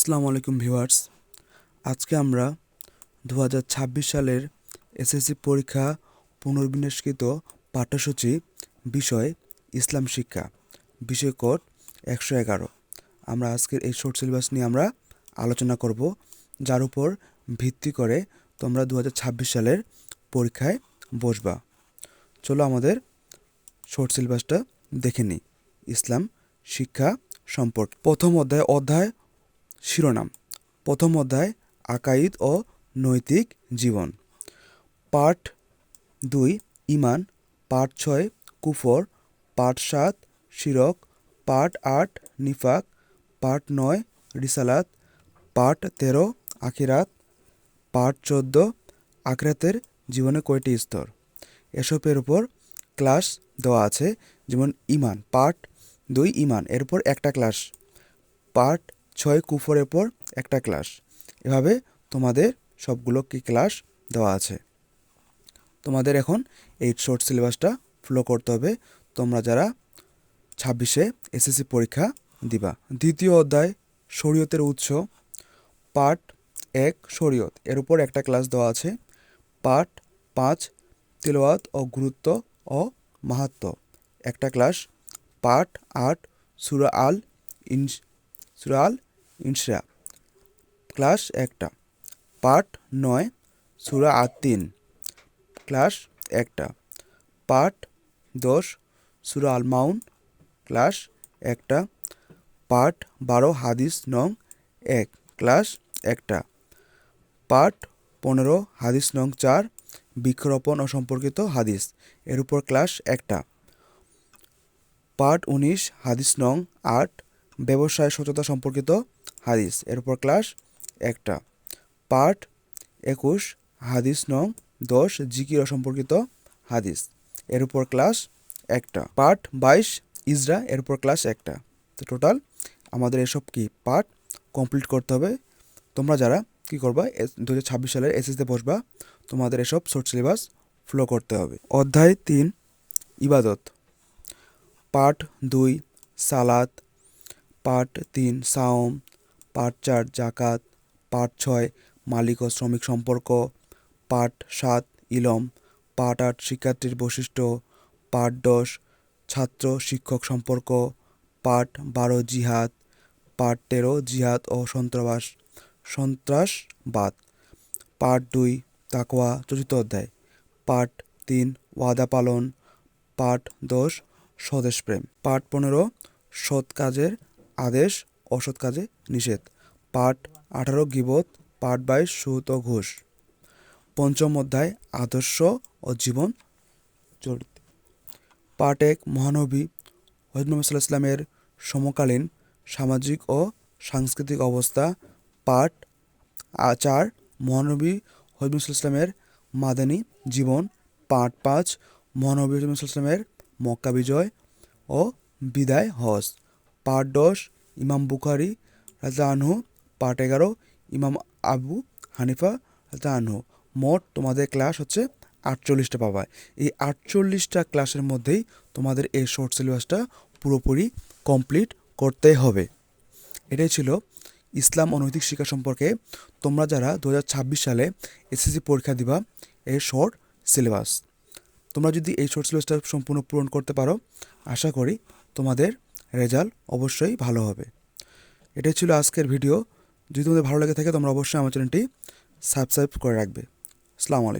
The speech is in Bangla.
আসসালামু আলাইকুম ভিউয়ার্স। আজকে আমরা দু হাজার ছাব্বিশ সালের এসএসসি পরীক্ষা পুনর্বিন্যাসকৃত পাঠ্যসূচি বিষয় ইসলাম শিক্ষা, বিষয় কোড একশো এগারো। আমরা আজকের এই শর্ট সিলেবাস নিয়ে আমরা আলোচনা করব, যার উপর ভিত্তি করে তোমরা দু হাজার ছাব্বিশ সালের পরীক্ষায় বসবা। চলো আমাদের শর্ট সিলেবাসটা দেখে নিই, ইসলাম শিক্ষা সম্পর্কে। প্রথম অধ্যায় অধ্যায় শিরোনাম। প্রথম অধ্যায়, আকাইদ ও নৈতিক জীবন। পাঠ দুই ইমান পাঠ ছয়, কুফর। পাঠ সাত, শিরক। পাঠ আট, নিফাক। পাঠ নয়, রিসালাত। পাঠ তেরো, আখিরাত। পাঠ চোদ্দ, আখরাতের জীবনে কয়টি স্তর? এসবের উপর ক্লাস দেওয়া আছে, যেমন ইমান পাঠ দুই ইমান এরপর একটা ক্লাস। পার্ট ছয় কুফরের পর একটা ক্লাস। এভাবে তোমাদের সবগুলো কি ক্লাস দেওয়া আছে? তোমাদের এখন এই শর্ট সিলেবাসটা ফলো করতে হবে। তোমরা যারা ছাব্বিশে এসএসসি পরীক্ষা দিবা। দ্বিতীয় অধ্যায়, শরীয়তের উৎস, পার্ট এক, শরীয়ত। এর উপর একটা ক্লাস দেওয়া আছে। পার্ট পাঁচ, তেলাওয়াত ও গুরুত্ব ও মাহাত্ম। একটা ক্লাস, পার্ট আট, সুরা আল ইন সুরা আল ইনসরা ক্লাস একটা। পার্ট নয়, সুরা আট তিন। ক্লাস একটা। পার্ট দশ, সুরা আল মাউন। ক্লাস একটা। পার্ট বারো, হাদিস নং এক। ক্লাস একটা। পার্ট পনেরো, হাদিস নং চার। বৃক্ষরোপণ ও সম্পর্কিত হাদিস। এর উপর ক্লাস একটা। পার্ট উনিশ, হাদিস নং আট। ব্যবসায় সততা সম্পর্কিত হাদিস। এর উপর ক্লাস একটা। পার্ট একুশ, হাদিস নং দশ, জিকির সম্পর্কিত হাদিস। এর উপর ক্লাস একটা। পার্ট বাইশ, ইজরা এর উপর ক্লাস একটা। তো টোটাল আমাদের এসব কি? পার্ট কমপ্লিট করতে হবে। তোমরা যারা কি করবা দু হাজার ছাব্বিশ সালের এসএসতে বসবা, তোমাদের এসব শর্ট সিলেবাস ফলো করতে হবে। অধ্যায় তিন, ইবাদত। পার্ট দুই, সালাত। পার্ট তিন, সাওম। পার্ট চার জাকাত, পার্ট ছয় মালিক ও শ্রমিক সম্পর্ক, পার্ট সাত ইলম, পার্ট আট শিক্ষার্থীর বৈশিষ্ট্য, পার্ট দশ ছাত্র শিক্ষক সম্পর্ক, পার্ট বারো জিহাদ, পার্ট তেরো জিহাদ ও সন্ত্রাস, সন্ত্রাসবাদ, পার্ট দুই তাকোয়া চতুর্থ অধ্যায়, পার্ট তিন ওয়াদা পালন, পার্ট দশ স্বদেশপ্রেম পার্ট পনেরো সৎ কাজের আদেশ অসৎ কাজে নিষেধ। পাঠ আঠারো গিবত পার্ট বাইশ সুত ঘোষ। পঞ্চম অধ্যায়, আদর্শ ও জীবন চরিত। পার্ট এক, মহানবী হজরত ইসলামের সমকালীন সামাজিক ও সাংস্কৃতিক অবস্থা। পার্ট আচার মহানবী হজরত ইসলামের মাদানী জীবন। পার্ট পাঁচ, মহানবী হজরত ইসলামের মক্কা বিজয় ও বিদায় হজ। পার্ট দশ ইমাম বুখারি রাজা আনহু, পার্ট এগারো, ইমাম আবু হানিফা রাজা আনহু। মোট তোমাদের ক্লাস হচ্ছে আটচল্লিশটা পাবা এই আটচল্লিশটা ক্লাসের মধ্যেই তোমাদের এই শর্ট সিলেবাসটা পুরোপুরি কমপ্লিট করতে হবে। এটাই ছিল ইসলাম অনৈতিক শিক্ষা সম্পর্কে তোমরা যারা দু হাজার ছাব্বিশ সালে এসএসসি পরীক্ষা দিবা এর শর্ট সিলেবাস। তোমরা যদি এই শর্ট সিলেবাসটা সম্পূর্ণ পূরণ করতে পারো, আশা করি তোমাদের রেজাল্ট অবশ্যই ভালো হবে। এটাই ছিল আজকের ভিডিও। যদি তোমাদের ভালো লেগে থাকে, তোমরা অবশ্যই আমার চ্যানেলটি সাবস্ক্রাইব করে রাখবে। আসসালামু আলাইকুম।